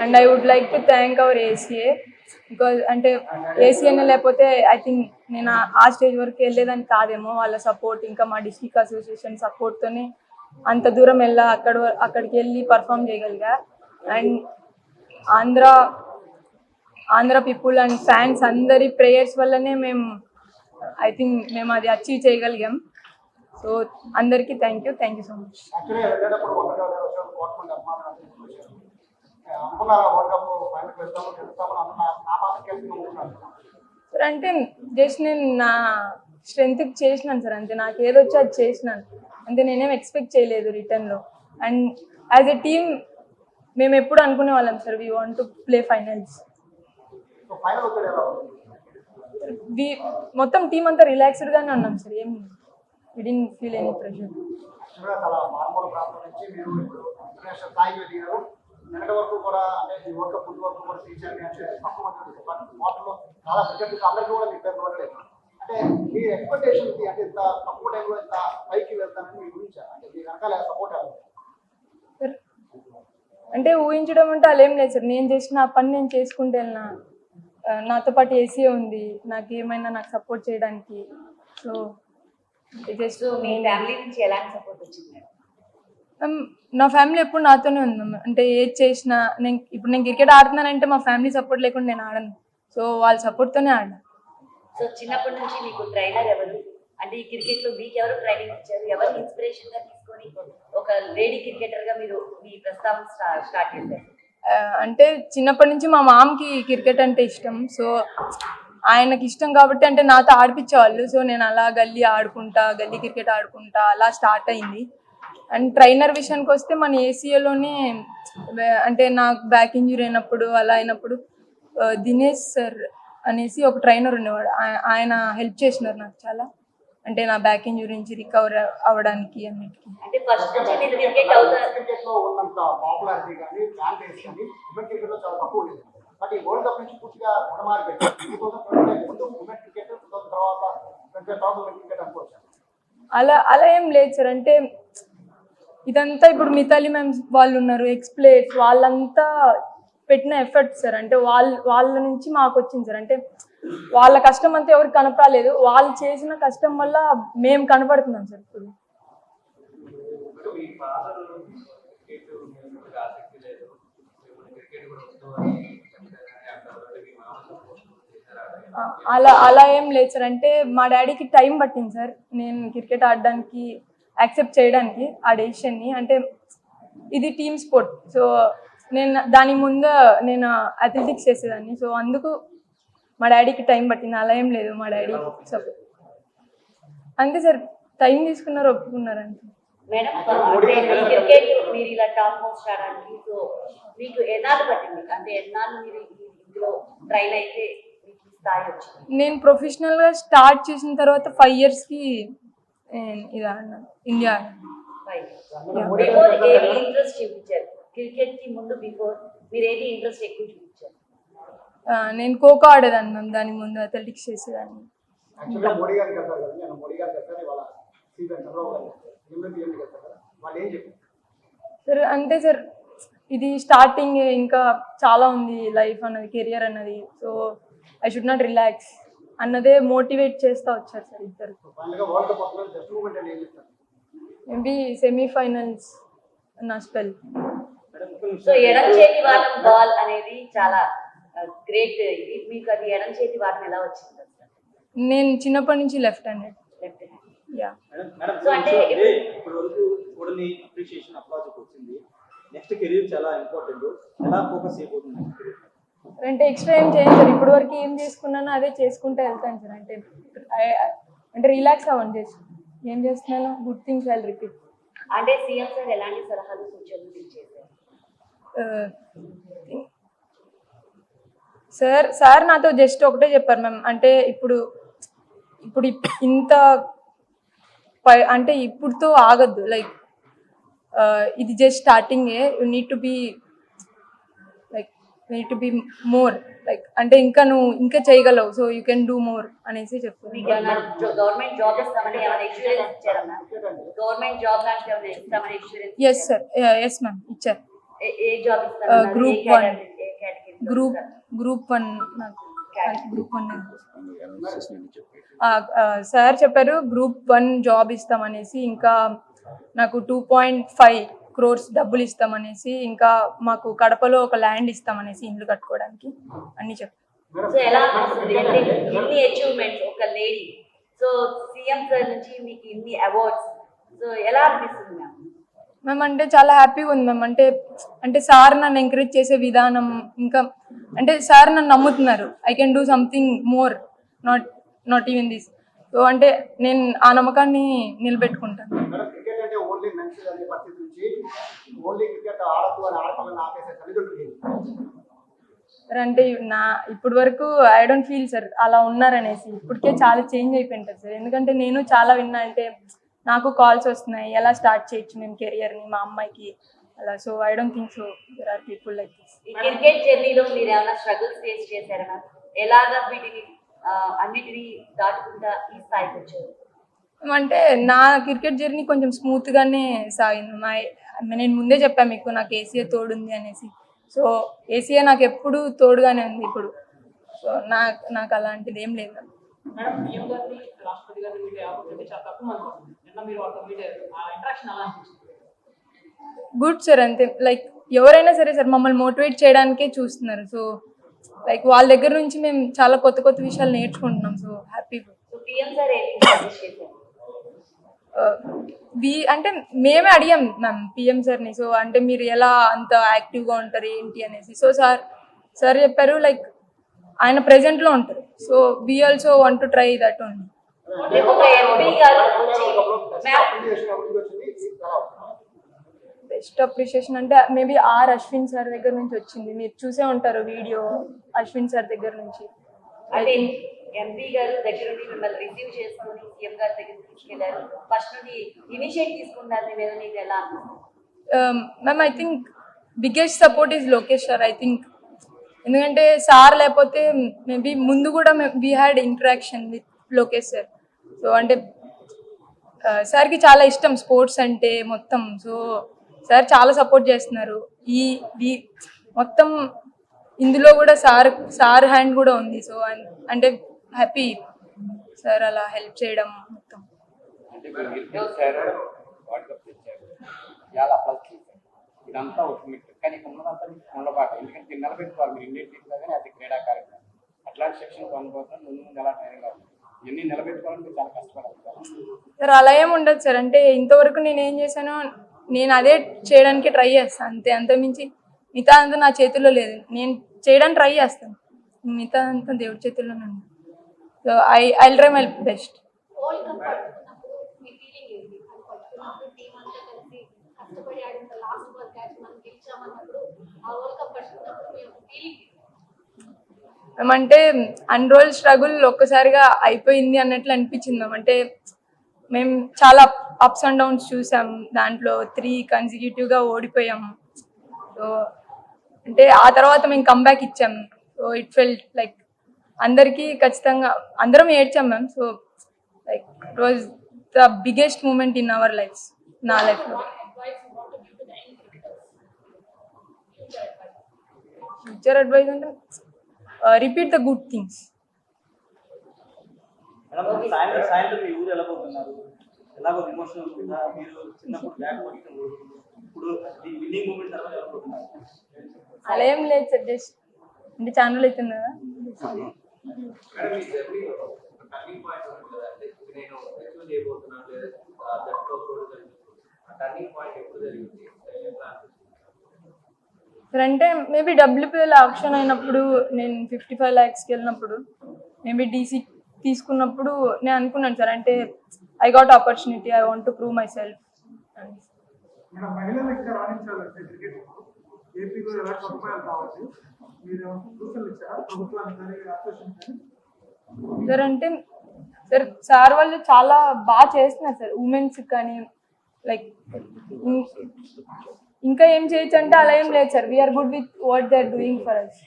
And I would like to thank our ACA because అంటే ఏసీఏనే లేకపోతే ఐ థింక్ నేను ఆ- స్టేజ్ వరకు వెళ్ళేదని కాదేమో. వాళ్ళ సపోర్ట్ ఇంకా మా డిస్ట్రిక్ట్ అసోసియేషన్ సపోర్ట్తోనే అంత దూరం వెళ్ళా. అక్కడ అక్కడికి వెళ్ళి perform చేయగలిగా. And Andhra Andhra people and fans అందరి ప్రేయర్స్ వల్లనే మేము ఐ థింక్ మేము అది అచీవ్ చేయగలిగాం. సో అందరికీ thank you thank you so much world cup వెళ్తాము గెలుస్తామని నా సార్ అంటే జస్ట్ నేను నా స్ట్రెంగ్త్కి చేసినాను సార్ అంతే. నాకు ఏదొచ్చో అది చేసినాను. అంతే నేనేం ఎక్స్పెక్ట్ చేయలేదు రిటర్న్లో అండ్ యాజ్ ఎ టీమ్ మేము ఎప్పుడు అనుకునే వాళ్ళం sir we want to play finals మొత్తం టీం అంతా రిలాక్స్డ్గానే ఉన్నాం సార్ ఏం విడిన్ ఫీల్ ఎనీ ప్రెషర్ మీరు నిన్నటి వరకు కూడా అంటే ఈ వరల్డ్ కప్ ముందు వరకు కూడా టీచర్ అంటే తక్కువ మంది వాటిలో చాలా క్రికెట్ అందరికీ కూడా మీ పేరు పడలేదు అంటే మీ ఎక్స్పెక్టేషన్ అంటే ఇంత తక్కువ టైంలో ఇంత పైకి వెళ్తానని మీ గురించి అంటే మీ వెనకాల సపోర్ట్ అంటే ఊహించడం అంటే అలా ఏం లేదు సార్. నేను చేసిన ఆ పని నేను చేసుకుంటూ వెళ్ళిన. నాతో పాటు ఏసీ ఉంది. నాకు ఏమైనా నాకు సపోర్ట్ చేయడానికి. సో జస్ట్ మీ ఫ్యామిలీ నుంచి ఎలాంటి సపోర్ట్ వచ్చింది? మ్యామ్, నా ఫ్యామిలీ ఎప్పుడు నాతోనే ఉంది మ్యామ్ అంటే ఏది చేసినా నేను ఇప్పుడు నేను క్రికెట్ ఆడుతున్నానంటే మా ఫ్యామిలీ సపోర్ట్ లేకుండా నేను ఆడను. సో వాళ్ళ సపోర్ట్తోనే ఆడాను. సో చిన్నప్పటి నుంచి మీకు ట్రైనర్ ఎవరు? అంటే ఈ క్రికెట్లో మీకు ఎవరు ట్రైనింగ్ ఇచ్చారు? ఎవరు ఇన్స్పిరేషన్గా తీసుకొని ఒక లేడీ క్రికెటర్గా మీరు మీ ప్రస్తావన స్టా- స్టార్ట్ చేశారు? అంటే చిన్నప్పటి నుంచి మా మామకి క్రికెట్ అంటే ఇష్టం. సో ఆయనకి ఇష్టం కాబట్టి అంటే నాతో ఆడిపించేవాళ్ళు సో నేను అలా గల్లీ ఆడుకుంటా గల్లీ క్రికెట్ ఆడుకుంటా అలా స్టార్ట్ అయింది. అండ్ ట్రైనర్ విషయానికి వస్తే మన ఏసీఏలోనే అంటే నాకు బ్యాక్ ఇంజురీ అయినప్పుడు అలా అయినప్పుడు దినేష్ సార్ అనేసి ఒక ట్రైనర్ ఉండేవాడు. ఆయ- ఆయన హెల్ప్ చేసినారు నాకు చాలా. అంటే నా బ్యాక్ ఇంజురీ నుంచి రికవర్ అవ్వడానికి అన్నిటికీ. బట్ ఈ వరల్డ్ కప్ నుంచి పూర్తిగా ముందు ఉమెన్ క్రికెట్ తర్వాత తర్వాత క్రికెట్ అనుకోవచ్చు. అలా అలా ఏం లేదు సార్. అంటే ఇదంతా ఇప్పుడు మితాలి మ్యామ్ వాళ్ళు ఉన్నారు ఎక్స్ప్లేట్స్ వాళ్ళంతా పెట్టిన ఎఫర్ట్ సార్. అంటే వాళ్ళ వాళ్ళ నుంచి మాకు వచ్చింది సార్. అంటే వాళ్ళ కష్టం అంతా ఎవరికి కనపడలేదు. వాళ్ళు చేసిన కష్టం వల్ల మేము కనపడుతున్నాం సార్ ఇప్పుడు. అలా అలా ఏం లేదు సార్. అంటే మా డాడీకి టైం పట్టింది సార్. నేను క్రికెట్ ఆడడానికి యాక్సెప్ట్ చేయడానికి ఆ డెసిషన్ని అంటే ఇది టీమ్ స్పోర్ట్. సో నేను దాని ముందు నేను అథ్లెటిక్స్ చేసేదాన్ని. సో అందుకు మా డాడీకి టైం పట్టింది. అలా ఏం లేదు మా డాడీ సపోర్ట్. అంతే సార్ టైం తీసుకున్నారు ఒప్పుకున్నారు అంతే మేడం అంటే క్రికెట్ మీరు ఇలా టాప్ మోస్ట్ ఆడడానికి సో మీకు ఎన్నాళ్ళు పట్టింది? అంటే ఎన్నాళ్ళు మీరు ఈ- ఇందులో ట్రైన్ అయితే మీకు ఈ స్థాయి వచ్చింది? నేను ప్రొఫెషనల్గా స్టార్ట్ చేసిన తర్వాత ఫైవ్ ఇయర్స్కి ఇది ఆడినాను ఇండియా ఆడినాను బిఫోర్ ఏది ఇంట్రెస్ట్ చూపించారు క్రికెట్కి ముందు బిఫోర్ మీరు ఏది ఇంట్రెస్ట్ ఎక్కువ చూపించారు నేను ఖోఖో ఆడేదాన్ని మ్యామ్ దాని ముందు అథ్లెటిక్స్ చేసేదాన్ని. యాక్చువల్గా మోడీ గారికి వెళ్తారు కదా నేను మోడీ గారికి వెళ్తాను వాళ్ళ సీఎం చంద్రబాబు గారు ఎమ్మెల్యే పిఎంకి వెళ్తారు కదా వాళ్ళు ఏం చెప్పారు? సార్ అంతే సార్ ఇది స్టార్టింగ్ ఇంకా చాలా ఉంది లైఫ్ అన్నది కెరియర్ అన్నది. So I should not relax అన్నదే మోటివేట్ చేస్తూ వచ్చారు సార్ ఇద్దరు. మేబీ సెమీఫైనల్స్ నా స్పెల్ సో ఎడం చేతి వాటం బాల్ అనేది చాలా గ్రేట్ ఇది. మీకు అది ఎడం చేతి వాటం ఎలా వచ్చింది నేను చిన్నప్పటి నుంచి left handed left yeah madam madam so అంటే ఇప్పటి వరకు చూడని అప్రిషియేషన్ అప్లాజిక్ వచ్చింది నెక్స్ట్ కెరీర్ చాలా ఇంపార్టెంట్ ఎలా ఫోకస్ అయిపోతుంది అంటే ఎక్స్ట్రా ఏం చేయను సార్ ఇప్పటి వరకు ఏం చేసుకున్నానో అదే చేసుకుంటూ వెళ్తాను సార్. అంటే అంటే రిలాక్స్ అవ్వండి చేసి ఏం చేస్తున్నానో గుడ్ థింగ్స్ ఐ రిపీట్ అంటే సీఎం సార్ ఎలాంటి సలహాలు సూచనలు సార్ సార్ నాతో జస్ట్ ఒకటే చెప్పారు మ్యామ్ అంటే ఇప్పుడు ఇప్పుడు ఇప్- ఇంత అంటే ఇప్పుడుతో ఆగద్దు. లైక్ ఇది జస్ట్ స్టార్టింగే you need to be need to be more like అంటే ఇంకా నువ్వు ఇంకా చేయగలవు so you can do more అనేసి experience yes sir yes ma'am? ఇచ్చారు? Group one group group one నాకు గ్రూప్ వన్ సార్ చెప్పారు గ్రూప్ వన్ జాబ్ ఇస్తామనేసి ఇంకా నాకు టూ పాయింట్ ఫైవ్ క్రోర్స్ డబ్బులు ఇస్తామనేసి ఇంకా మాకు కడపలో ఒక ల్యాండ్ ఇస్తామనేసి ఇల్లు కట్టుకోవడానికి అన్ని చెప్పారు సో ఎలా అనిపిస్తుంది? అంటే ఇన్ని అచీవ్మెంట్స్ ఒక లేడీ సో సీఎం సార్ నుంచి మీకు ఇన్ని అవార్డ్స్ సో ఎలా అనిపిస్తుంది మ్యామ్? మ్యామ్ అంటే చాలా హ్యాపీగా ఉంది మ్యామ్. అంటే అంటే సార్ నన్ను ఎంకరేజ్ చేసే విధానం ఇంకా అంటే సార్ నన్ను నమ్ముతున్నారు. I can do something more not not even this so అంటే నేను ఆ నమ్మకాన్ని నిలబెట్టుకుంటాను. ఓన్లీ క్రికెట్ ఆడద్దు అని ఆపేసే తల్లిదండ్రులు? సార్ అంటే నా ఇప్పటి వరకు ఐ డోంట్ ఫీల్ సార్ అలా ఉన్నారనేసి ఇప్పటికే చాలా చేంజ్ అయిపోయింటారు సార్ ఎందుకంటే నేను చాలా విన్నా అంటే నాకు కాల్స్ వస్తున్నాయి ఎలా స్టార్ట్ చేయొచ్చు మేము కెరియర్ని మా అమ్మాయికి అలా. So I don't think so there are people like this cricket జర్నీలో మీరు ఏమైనా స్ట్రగుల్స్ ఫేస్ చేశారా? ఎలాగా వీటిని అన్నిటిని దాటుకుంటా ఈ స్థాయికి వచ్చారు? అంటే నా క్రికెట్ జర్నీ కొంచెం స్మూత్ గానే సాగింది. మా నేను ముందే చెప్పాను మీకు నాకు ఏసీఏ తోడుంది అనేసి. సో ఏసీఏ నాకు ఎప్పుడు తోడుగానే ఉంది ఇప్పుడు. సో నాకు నాకు అలాంటిది ఏం లేదు. గుడ్ సార్ అంతే. లైక్ ఎవరైనా సరే సార్ మమ్మల్ని మోటివేట్ చేయడానికే చూస్తున్నారు. సో లైక్ వాళ్ళ దగ్గర నుంచి మేము చాలా కొత్త కొత్త విషయాలు నేర్చుకుంటున్నాం. So happy so PM sir we అంటే మేమే అడిగాం మ్యామ్ పిఎం సార్ని. సో అంటే మీరు ఎలా అంత యాక్టివ్గా ఉంటారు ఏంటి అనేసి. సో సార్ సార్ చెప్పారు లైక్ ఆయన ప్రెజెంట్లో ఉంటారు. So we also want to try that only. Best appreciation అంటే మేబీ ఆర్ అశ్విన్ సార్ దగ్గర నుంచి వచ్చింది. మీరు చూసే ఉంటారు వీడియో అశ్విన్ సార్ దగ్గర నుంచి. ఐ థింక్ ఎంపీ గారు దగ్గర నుండి మిమ్మల్ని రిసీవ్ చేసుకుని సీఎం గారి దగ్గర తీసుకెళ్ళారు. ఫస్ట్ నుండి ఇనిషియేట్ తీసుకున్నారు మీ మీద మీకు ఎలా ma'am I think biggest support is Lokesh sir I think ఎందుకంటే సార్ లేకపోతే మేబీ ముందు కూడా we had interaction with Lokesh sir so అంటే uh, సార్కి చాలా ఇష్టం స్పోర్ట్స్ అంటే మొత్తం. సో సార్ చాలా సపోర్ట్ చేస్తున్నారు. ఈ మొత్తం ఇందులో కూడా సార్ సార్ హ్యాండ్ కూడా ఉంది. సో అంటే హ్యాపీ సార్ అలా హెల్ప్ చేయడం మొత్తం. అంటే ఇప్పుడు మీరు గెలిచారు వరల్డ్ కప్ తెచ్చారు ఇవాళ అప్లాస్ చేశారు. ఇదంతా ఒక మిట్ కానీ ఇక్కడ ఉన్నదంతా మీకు ఉండబాట ఎందుకంటే మీరు నిలబెట్టుకోవాలి మీరు ఇండియన్ టీంలో కానీ అది క్రీడాకారులు అట్లాంటి శిక్షణ పొందబోతున్నారు ముందు ముందు ఎలా ట్రైనింగ్ అవుతుంది? ఇవన్నీ నిలబెట్టుకోవాలని మీరు చాలా కష్టపడాలి కదా. సార్ అలా ఏం ఉండదు సార్ అంటే ఇంతవరకు నేను ఏం చేశానో నేను అదే చేయడానికి ట్రై చేస్తాను అంతే. అంతమించి మిగతా అంతా నా చేతుల్లో లేదు. నేను చేయడానికి ట్రై చేస్తాను. మిగతా అంతా దేవుడి చేతుల్లోనే ఉంది. So I I try my best మేమంటే అన్ని రోజులు స్ట్రగుల్ ఒక్కసారిగా అయిపోయింది అన్నట్లు అనిపించింది మేము అంటే మేము చాలా అప్స్ అండ్ డౌన్స్ చూసాం. దాంట్లో త్రీ కన్సిక్యూటివ్గా ఓడిపోయాం. సో అంటే ఆ తర్వాత మేము కంబ్యాక్ ఇచ్చాం. సో ఇట్ ఫెల్ట్ లైక్ అందరికీ ఖచ్చితంగా అందరం ఏడ్చాం ma'am. So like was the biggest moment in our life నా లైఫ్లో. ఫ్యూచర్ అడ్వైజ్ అంటే రిపీట్ ద గుడ్ థింగ్స్ అలా ఏం లేదు సార్ జస్ట్ అంటే ఛానల్ అవుతుంది కదా. టర్నింగ్ ఉంటుంది కదా అంటే నేను చేయబోతున్నాను లేదా టర్నింగ్ పాయింట్ ఎప్పుడు జరిగింది అనిపిస్తుంది అంటే మేబీ డబ్ల్యూపీఎల్ ఆప్షన్ అయినప్పుడు నేను ఫిఫ్టీ ఫైవ్ ల్యాక్స్కి వెళ్ళినప్పుడు మేబీ డీసీ తీసుకున్నప్పుడు నేను అనుకున్నాను సార్ అంటే I got opportunity I want to prove myself మహిళలు రాణించాలంటే క్రికెట్ ఏపీలో ఎలాంటి సదుపాయాలు కావచ్చు మీరు సూచనలు ఇచ్చారా ప్రభుత్వానికి కానీ అసోసియేషన్ కానీ సార్ అంటే సార్ సార్ వాళ్ళు చాలా బాగా చేస్తున్నారు సార్ ఉమెన్స్ కానీ లైక్ ఇంకా ఏం చేయొచ్చు అంటే అలా ఏం లేదు sir. We're good with what they are doing for us